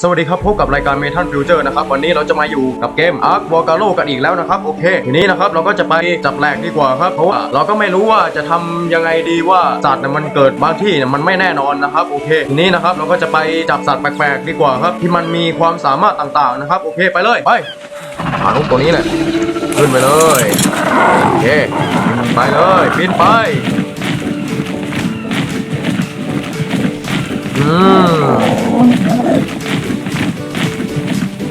สวัสดีครับพบกับรายการเมทัลฟิวเจอร์นะครับวันนี้เราจะมาอยู่กับเกม Ark v o l c a n o กันอีกแล้วนะครับโอเคทีนี้นะครับเราก็จะไปจับแหลกดีกว่าครับเพราะว่าเราก็ไม่รู้ว่าจะทำยังไงดีว่าสัตว์เนี่ยมันเกิดบางที่เนี่ยมันไม่แน่นอนนะครับโอเคทีนี้นะครับเราก็จะไปจับสัตว์แปลกๆดีกว่าครับที่มันมีความสามารถต่างๆนะครับโอเคไปเลยไปหาลูกตัวนี้แหละขึ้นไปเลยโอเคไปเลยบินไปอืม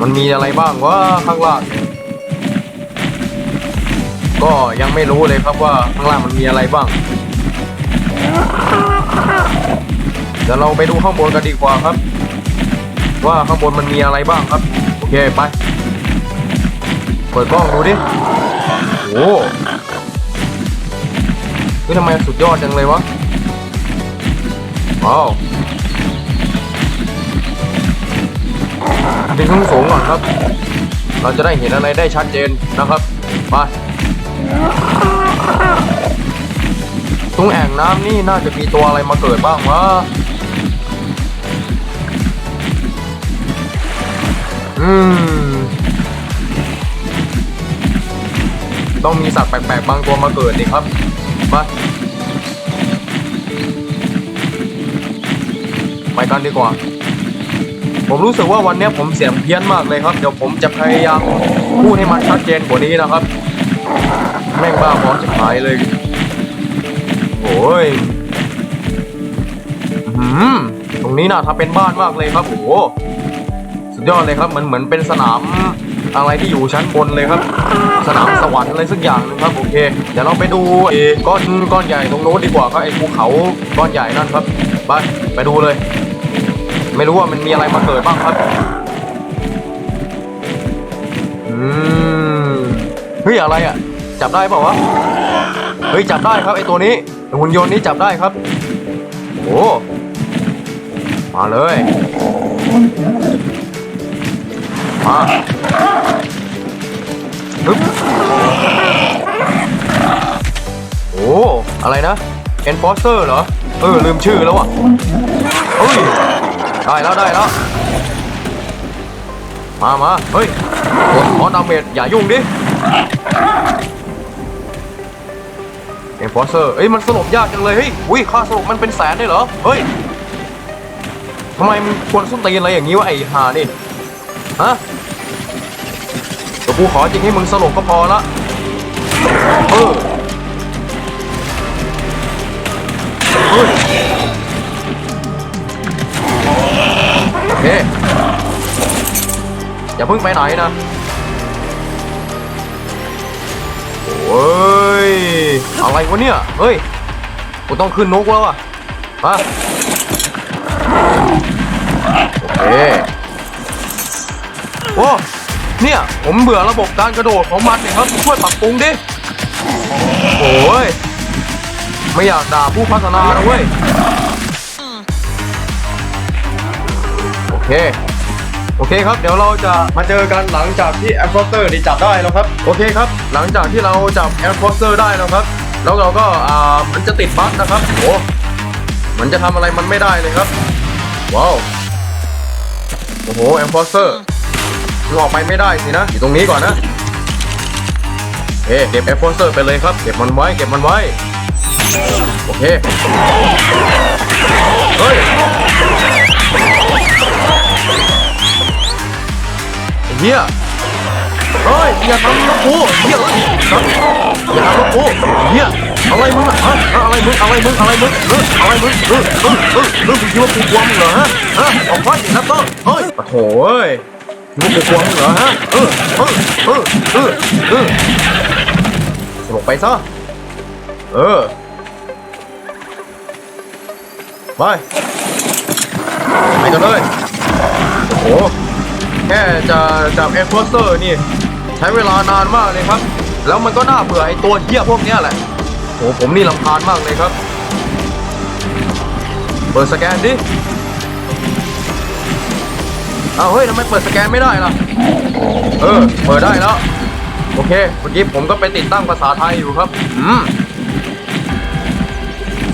มันมีอะไรบ้างวะข้างล่าง ก็ยังไม่รู้เลยครับว่าข้างล่างมันมีอะไรบ้าง เดี๋ยวเราไปดูข้างบนกันดีกว่าครับ ว่าข้างบนมันมีอะไรบ้างครับ โอเคไป เปิดกล้องดูดิ โอ้เฮ้ยทำไมสุดยอดจังเลยวะ ว้าว ดึงขึ้นสูงก่อนครับ เราจะได้เห็นอะไรได้ชัดเจนนะครับไปตรงแอ่งน้ำนี่น่าจะมีตัวอะไรมาเกิดบ้างวะอืม ต้องมีสัตว์แปลกๆบางตัวมาเกิดดิครับไปไปกันดีกว่า ผมรู้สึกว่าวันนี้ผมเสียงเพี้ยนมากเลยครับ เดี๋ยวผมจะพยายามพูดให้มันชัดเจนกว่านี้นะครับ แม่งบ้าบอจะหายเลยโอ้ยอื้อหืมตรงนี้น่าทำเป็นบ้านมากเลยครับโอ้โหสุดยอดเลยครับเหมือนเหมือนเป็นสนามอะไรที่อยู่ชั้นบนเลยครับ สนามสวรรค์อะไรสักอย่างหนึงครับโอเคเดี๋ยวเราไปดูไอ้ก้อนก้อนใหญ่ตรงโน้นดีกว่าครับไอ้ภูเขาก้อนใหญ่นั่นครับไปไปดูเลย ไม่รู้ว่ามันมีอะไรมาเกิดบ้างครับอืมเฮ้ยอะไรอะ จับได้เปล่าวะเฮ้ยจับได้ครับไอตัวนี้หุ่นยนต์นี้จับได้ครับโอ้มาเลยมาฮึบโอ้อะไรนะ Enforcer เหรอ เออ ลืมชื่อแล้วอะเฮ้ย ได้แล้วได้แล้ว มามาเฮ้ยกดขอดาเมจอย่ายุ่งดิเอ็มฟอสเซอร์เอ้ยมันสลบยากจังเลยเฮ้ยอุ้ยค่าสลบมันเป็นแสนได้เหรอเฮ้ยทำไมมันควรส้นตีนอะไรอย่างนี้วะไอ้ห่านี่ฮะแต่กูขอจริงให้มึงสลบก็พอละเออ อย่าเพิ่งไปไหนนะโอ้ยอะไรวะเนี่ยเฮ้ยกูต้องขึ้นนกแล้วอะมาโอเคโอ้เนี่ย ผมเบื่อระบบการกระโดดของมันเนี่ยครับช่วยปรับปรุงดิโอ้ยไม่อยากด่าผู้พัฒนานะเว้ยโอเค โอเคครับเดี๋ยวเราจะมาเจอกันหลังจากที่แอ f ฟสเตอร์ได้จับได้แล้วครับโอเคครับ หลังจากที่เราจับแอ f ฟสเตอร์ได้แล้วครับ แล้วเราก็อ่ามันจะติดบั๊กนะครับโอ้มันจะทำอะไรมันไม่ได้เลยครับว้าวโอ้โหแอ f ฟสเตอร์ออกไปไม่ได้สินะอยู่ตรงนี้ก่อนนะโอเคเก็บแอ f ฟสเตอร์ไปเลยครับเก็บมันไว้เก็บมันไว้โอเคเฮ้ย เฮียเฮ้ยอย่าทำนะกูเฮียเอ้ยอย่าทำนะกูเฮียอะไรมึงอะฮะอะไรมึงอะไรมึงอะไรมึงเอออะไรมึงเออเออเออเออมึงคิดว่ากูกลัวมึงเหรอฮะฮะออกไปแล้วก็เฮ้ยโอ้โหมึงกูกลัวมึงเหรอฮะเออเออเออเออเออสลบไปซะเออไปไปกันเลยโอ้โห แค่จะจับเอ็กโพสเตอร์นี่ ใช้เวลานานมากเลยครับ แล้วมันก็น่าเบื่อไอ้ตัวเหี้ยพวกเนี้ยแหละโอ้ผมนี่ลำคาญมากเลยครับ เปิดสแกนดิเอาเฮ้ยทำไมเปิดสแกนไม่ได้ล่ะ เออ เปิดได้แล้ว โอเคเมื่อกี้ผมก็ไปติดตั้งภาษาไทยอยู่ครับ อืม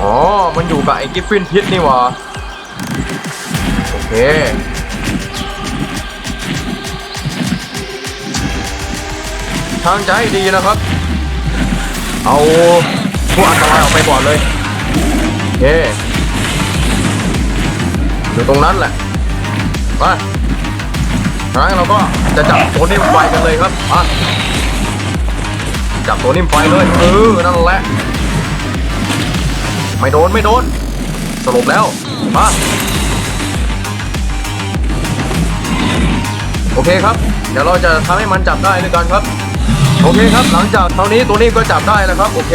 อ๋อ มันอยู่กับไอ้กิฟฟินพิษนี่หว่า โอเคางจะให้ดีนะครับ เอาพวกอันตรายออกไปก่อนเลยโอเคอยู่ตรงนั้นแหละมาทางนั้นเราก็จะจับตัวนิ่มไฟกันเลยครับมาจับตัวนิ่มไฟเลยเออนั่นแหละ ไม่โดนไม่โดนสรุปแล้วมาโอเคครับ เดี๋ยวเราจะทำให้มันจับได้ด้วยกันครับ โอเคครับหลังจากเท่านี้ตัวนี้ก็จับได้แล้วครับโอเค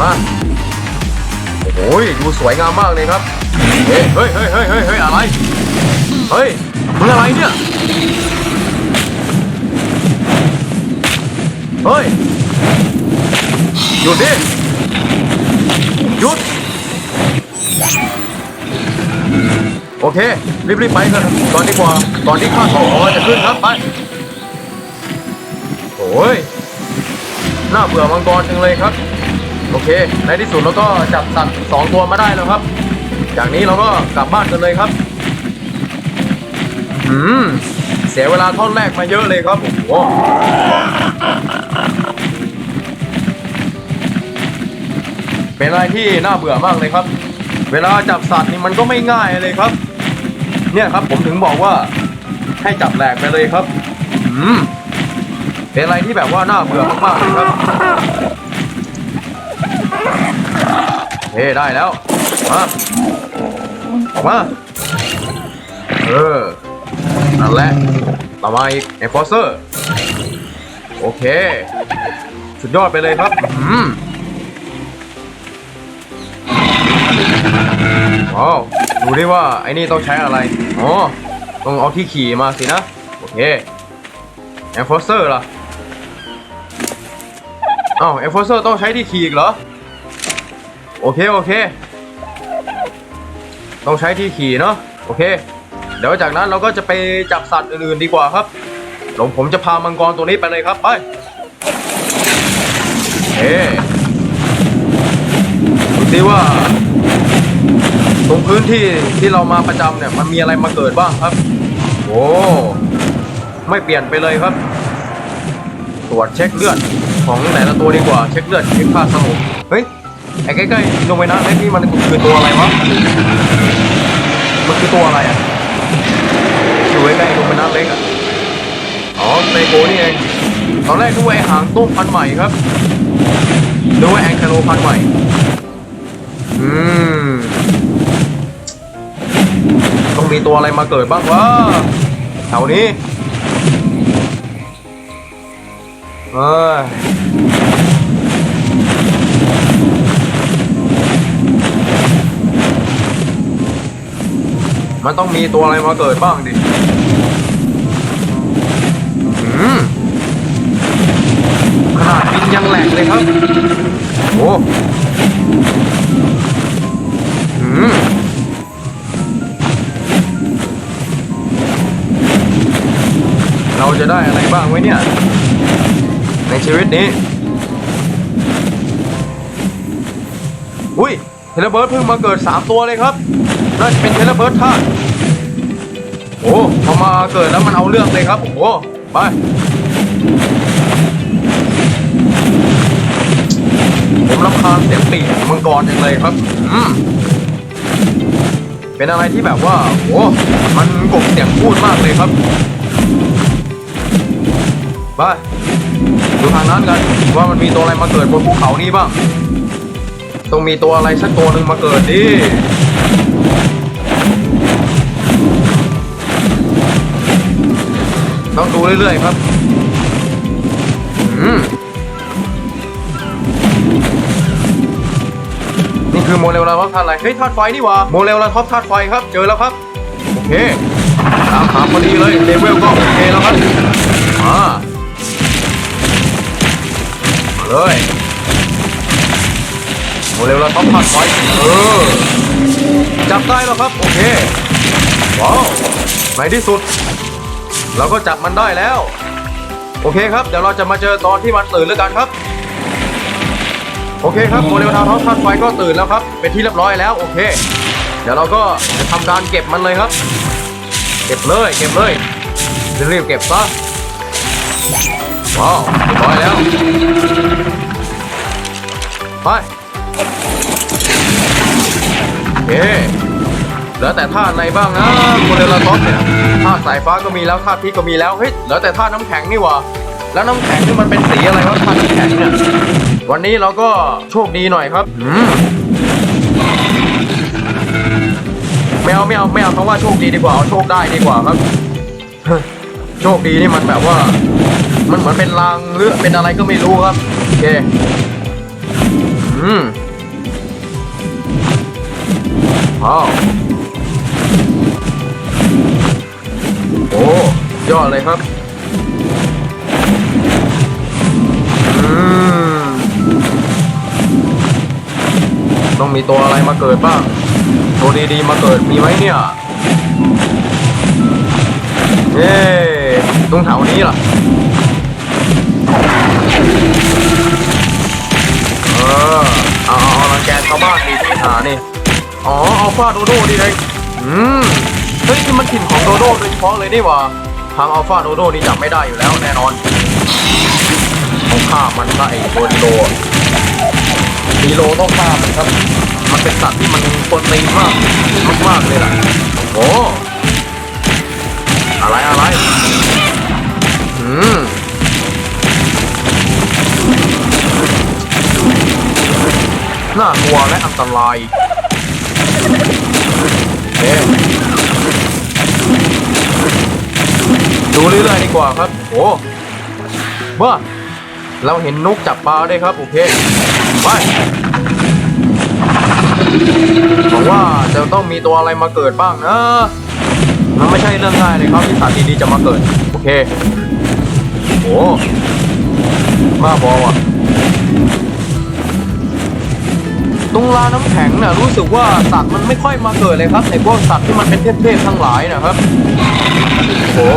มาโอ้ยดูสวยงามมากเลยครับเฮ้ยเฮ้ยเฮ้ยเฮ้ยเฮ้ยอะไรเฮ้ยมึงอะไรเนี่ยเฮ้ยหยุดดิหยุดโอเครีบๆไปกันก่อนดีกว่าก่อนที่ข้าสองจะขึ้นครับไป โอ้ยน่าเบื่อมังกรจังเลยครับ โอเค ในที่สุดเราก็จับสัตว์สองตัวมาได้แล้วครับ จากนี้เราก็กลับบ้านกันเลยครับ อืม เสียเวลาท่อนแรกมาเยอะเลยครับโอ้เป็นอะไรที่น่าเบื่อมากเลยครับ เวลาจับสัตว์นี่มันก็ไม่ง่ายเลยครับ เนี่ยครับผมถึงบอกว่าให้จับแหลกไปเลยครับ อืม เป็นอะไรที่แบบว่าน่าเบื่อมากๆเลยครับเฮ้ได้แล้วมาออกมาเออนั่นแหละต่อมาอีกไอฟอสเซอร์โอเค สุดยอดไปเลยครับอืมว้าวดูดิว่าไอ้นี่ต้องใช้อะไร อ๋อ ต้องเอาที่ขี่มาสินะ โอเคแอร์ฟอร์เซอร์ล่ะ อ้าวแอร์ฟอร์เซอร์ต้องใช้ที่ขี่อีกเหรอ โอเค โอเค ต้องใช้ที่ขี่เนาะโอเค เดี๋ยวจากนั้นเราก็จะไปจับสัตว์อื่นๆดีกว่าครับเดี๋ยวผมจะพามังกรตัวนี้ไปเลยครับไปเอ๊ดูสิว่า ตรงพื้นที่ที่เรามาประจำเนี่ย มันมีอะไรมาเกิดบ้างครับ โอ้ ไม่เปลี่ยนไปเลยครับ ตรวจเช็คเลือดของแต่ละตัวดีกว่าเช็คเลือดเช็คค่าสมองเฮ้ยไอ้ใกล้ๆลงไปนะไอ้นี่มันคือตัวอะไรวะมันคือตัวอะไรอะอยู่ใกล้ๆลงไปนะเล็กอะอ๋อไซโกนี่เองตอนแรกดูไอ้หางตุ้มพันใหม่ครับดูว่าแองคาโลพันใหม่อืมต้องมีตัวอะไรมาเกิดบ้างวะแถวนี้ เอ้ยมันต้องมีตัวอะไรมาเกิดบ้างดิอืมขนาดบินยังแหลกเลยครับ โอ้อืมเราจะได้อะไรบ้างไว้เนี่ย ชีวิตนี้ อุ้ย เทเลเบิร์ดเพิ่งมาเกิด 3 ตัวเลยครับ น่าจะเป็นเทเลเบิร์ดท่าโอ้พอมาเกิดแล้วมันเอาเรื่องเลยครับ โอ้โหไปผมรำคาญเสียงปีกมังกรจังเลยครับ อืมเป็นอะไรที่แบบว่า โอ้มันกบเสียงพูดมากเลยครับไป ดูทางนั้นกันว่ามันมีตัวอะไรมาเกิดบนภูเขานี้บ้าง ต้องมีตัวอะไรสักตัวหนึ่งมาเกิดดิต้องดูเรื่อยๆครับ นี่คือโมเลลลาท็อปธาตุอะไร เฮ้ยธาตุไฟนี่หว่า โมเลลลาท็อปธาตุไฟครับ เจอแล้วครับ โอเค ตามหาพอดีเลย เลเวลก็โอเคแล้วครับมามา เลยโมเร็วเราต้องพัดไฟเออจับได้แล้วครับ โอเค ว้าวในที่สุด เราก็จับมันได้แล้ว โอเคครับ เดี๋ยวเราจะมาเจอตอนที่มันตื่นแล้วกันครับ โอเคครับโมเดลทาวน์ทัดไฟก็ตื่นแล้วครับ เป็นที่เรียบร้อยแล้ว โอเค เดี๋ยวเราก็จะทำการเก็บมันเลยครับ เก็บเลย เก็บเลยรีบเก็บซะ ว้าวเรียบร้อยแล้ว ไปโอเคเหลือแต่ท่าในบ้างนะโมเดลท็อปเนี่ยท่าสายฟ้าก็มีแล้วท่าพิษก็มีแล้วเฮ้ยเหลือแต่ท่าน้ำแข็งนี่หว่าแล้วน้ำแข็งนี่มันเป็นสีอะไรวะท่าน้ำแข็งเนี่ยวันนี้เราก็โชคดีหน่อยครับไม่เอาไม่เอาไม่เอาคำว่าโชคดีดีกว่าเอาโชคได้ดีกว่าครับ โชคดีนี่มันแบบว่า มันเหมือนเป็นลางหรือเป็นอะไรก็ไม่รู้ครับ โอเค อืมว้าวโอ้ยอดเลยครับต้องมีตัวอะไรมาเกิดบ้าง ตัวดีๆมาเกิดมีไหมเนี่ย เย้ ตรงแถวนี้ล่ะเออเอาเอาเอารังแกชาวบ้านดีที่หานี่อ๋อเอาฟาโดโดดีเลยอืมเฮ้ยนี่มันถิ่นของโดโดโดยเฉพาะเลยนี่หว่าทางอัลฟาโดโดนี่จับไม่ได้อยู่แล้วแน่นอนต้องฆ่ามันซะไอ้ตัวดีโลอะดีโลต้องฆ่ามันครับ มันเป็นสัตว์ที่มันคนตีมากมากๆเลยล่ะโอ้ อะไรอะไรอืมน่ากลัวและอันตรายเอ๊ะดูเรื่อยๆดีกว่าครับ โอ้ว่าเราเห็นนกจับปลาได้ครับ โอเคไปหวังว่าจะต้องมีตัวอะไรมาเกิดบ้างนะ มันไม่ใช่เรื่องง่ายเลยครับที่สัตว์ดีๆจะมาเกิด โอเค โอ้มาบอว่ะตรงลานน้ำแข็งน่ะรู้สึกว่าสัตว์มันไม่ค่อยมาเกิดเลยครับในพวกสัตว์ที่มันเป็นเทพๆทั้งหลายนะครับโอ้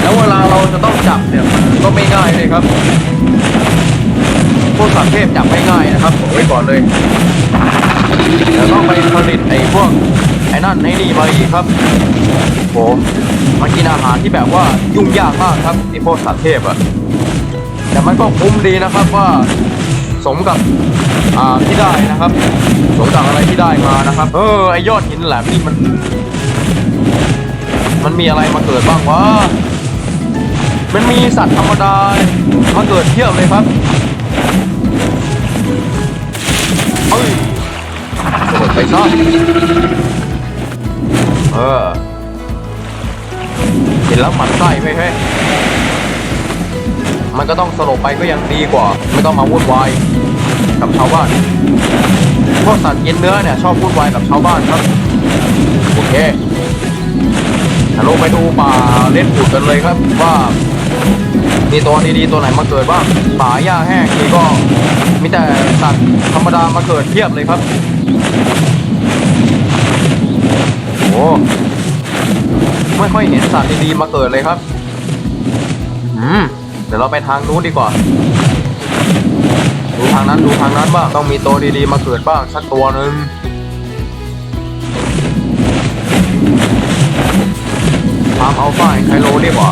แล้วเวลาเราจะต้องจับเนี่ยมันก็ไม่ง่ายเลยครับ พวกสัตว์เทพจับไม่ง่ายนะครับบอกไว้ก่อนเลย เดี๋ยวต้องไปผลิตไอ้พวกไอ้นั่นไอ้นี่มาอีกครับโอ้มันกินอาหารที่แบบว่ายุ่งยากมากครับไอ้พวกสัตว์เทพอะแต่มันก็คุ้มดีนะครับว่าสมกับอ่าที่ได้นะครับ สมกับอะไรที่ได้มานะครับ เออไอยอดหินแหลมนี่มัน มันมีอะไรมาเกิดบ้างวะมันมีสัตว์ธรรมดามาเกิดเทียบเลยครับ สลบไปซะเออเห็นแล้วหมันไส้ไหมเฮ้ยมันก็ต้องสลบไปก็ยังดีกว่า ไม่ต้องมาวุ่นวายกับชาวบ้านพวกสัตว์กินเนื้อเนี่ยชอบวุ่นวายกับชาวบ้านครับโอเคถ้าลงไปดูป่าเล่นผุดกันเลยครับว่ามีตัวดีๆตัวไหนมาเกิดบ้างป่าหญ้าแห้งนี่ก็มีแต่สัตว์ธรรมดามาเกิดเทียบเลยครับ โอ้ไม่ค่อยเห็นสัตว์ดีๆมาเกิดเลยครับอืมเดี๋ยวเราไปทางนู้นดีกว่า ดูทางนั้นดูทางนั้นบ้างต้องมีตัวดีๆมาเกิดบ้างสักตัวหนึ่งทางอัลฟายไคโลดีกว่า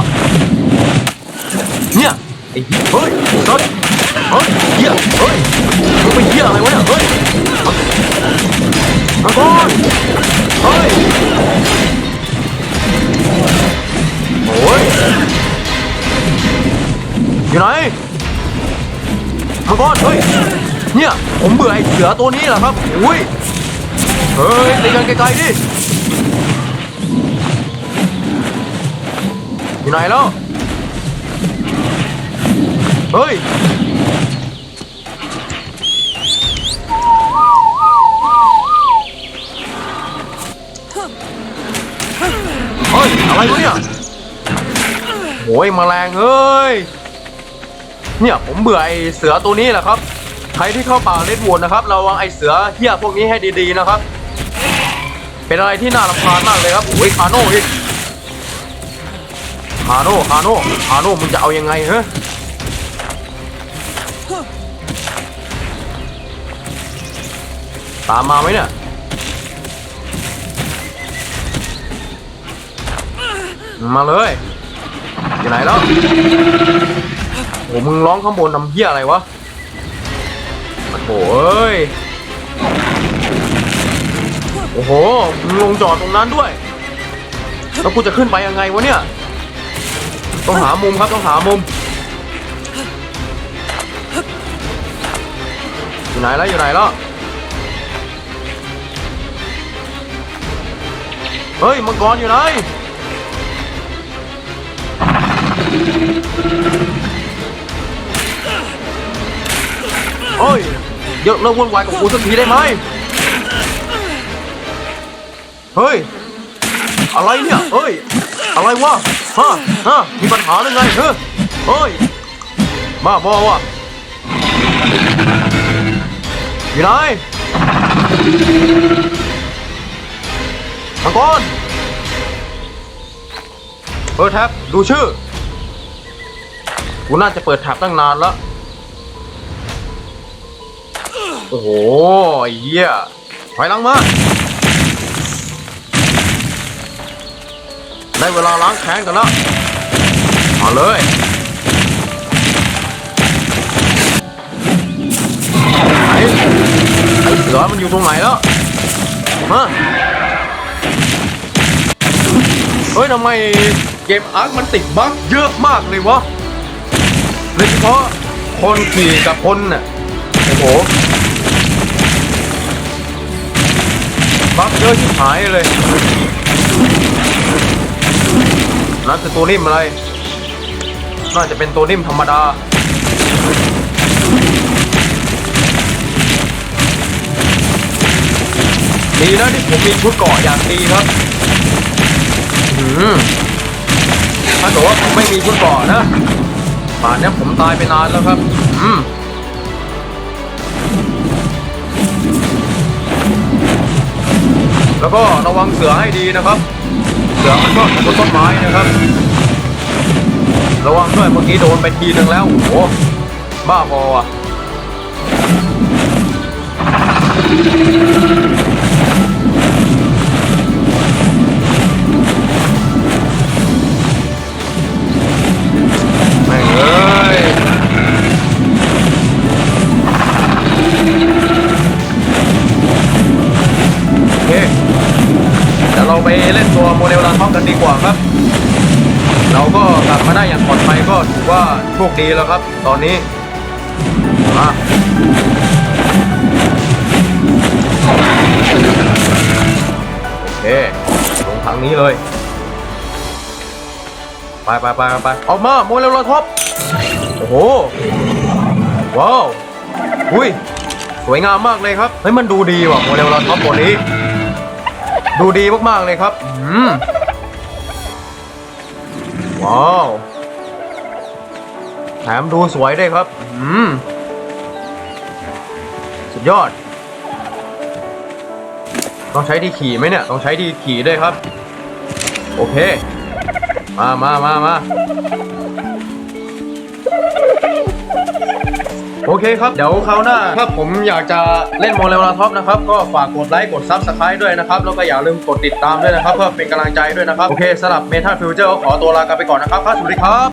เนี่ยไอ้เหี้ยเฮ้ยรถเฮ้ยเหี้ยเฮ้ยมึงเป็นเหี้ยอะไรวะเนี่ยเฮ้ย มาก่อนเฮ้ยโอ้ยอยู่ไหนมังกรเฮ้ยเนี่ยผมเบื่อไอ้เสือตัวนี้แหละครับอุ้ยเฮ้ยตีกันไกลๆดิอยู่ไหนแล้วเฮ้ย อะไรวะเนี่ยโอ้ยแมลงเอ้ย เนี่ยผมเบื่อไอเสือตัวนี้แหละครับ ใครที่เข้าป่าเลดวูดนะครับระวังไอเสือเหี้ยพวกนี้ให้ดีๆนะครับ เป็นอะไรที่น่ารำคาญมากเลยครับโอ้ยคาโน่อีกคาโน่คาโน่คาโน่มึงจะเอายังไงเฮ้ตามมาไหมเนี่ย มาเลยอยู่ไหนแล้วโอ้มึงร้องข้างบนทำเหี้ยอะไรวะโอ้โหเอ้ยโอ้โหมึงลงจอดตรงนั้นด้วย แล้วกูจะขึ้นไปยังไงวะเนี่ย ต้องหามุมครับต้องหามุม อยู่ไหนแล้วอยู่ไหนแล้ว เฮ้ยมังกรอยู่ไหน เฮ้ยเยอะเลิกวุ่นวายกับกูสักทีได้ไหมเฮ้ย อะไรเนี่ยเฮ้ย อะไรวะฮะฮะมีปัญหาหรือไงเฮ้ยเฮ้ยบ้าบอวะอยู่ไหนมังกรเปิดแท็บดูชื่อ กูน่าจะเปิดแท็บตั้งนานแล้วโอ้โหไอ้เหี้ยถอยหลังมา ได้เวลาล้างแค้นกันแล้ว มาเลย ไหนไอ้เสือมันอยู่ตรงไหนแล้วฮะเฮ้ยทำไมเกมอาร์คมันติดบั๊กเยอะมากเลยวะ โดยเฉพาะคนขี่กับคนน่ะโอ้โหบั๊กเยอะชิบหายเลยนั่นคือตัวนิ่มอะไร น่าจะเป็นตัวนิ่มธรรมดา ดีนะที่ผมมีชุดเกาะอย่างดีครับอืมถ้าเกิดว่าผมไม่มีชุดเกาะนะ ป่านนี้ผมตายไปนานแล้วครับ อืมแล้วก็ระวังเสือให้ดีนะครับ เสือมันชอบนต้นไม้นะครับ ระวังด้วยเมื่อกี้โดนไปทีนึงแล้ว โอ้โหบ้าบออะ เอ้ยโอเคเดี๋ยวเราไปเล่นตัวโมเดลรันท็อปกันดีกว่าครับ เราก็กลับมาได้อย่างปลอดภัยก็ถือว่าโชคดีแล้วครับ ตอนนี้มาโอเคลงทางนี้เลย ไปไปไปไปออกมาโมเดลรันท็อป โอ้โห ว้าว อุ้ย สวยงามมากเลยครับ เฮ้ย มันดูดีว่ะโมเดลเรันท็อปตัวนี้ ดูดีมากๆเลยครับ อืม ว้าว แถมดูสวยด้วยครับ อืม สุดยอด ต้องใช้ที่ขี่ไหมเนี่ย ต้องใช้ที่ขี่ด้วยครับ โอเค มามามามา โอเคครับ เดี๋ยวคราวหน้าถ้าผมอยากจะเล่นโมเลลาท็อปนะครับ ก็ฝากกดไลค์ กดซับสไครต์ด้วยนะครับ แล้วก็อย่าลืมกดติดตามด้วยนะครับ เพื่อเป็นกำลังใจด้วยนะครับ โอเคสำหรับเมทัลฟิวเจอร์ขอตัวลากันไปก่อนนะครับครับสวัสดีครับ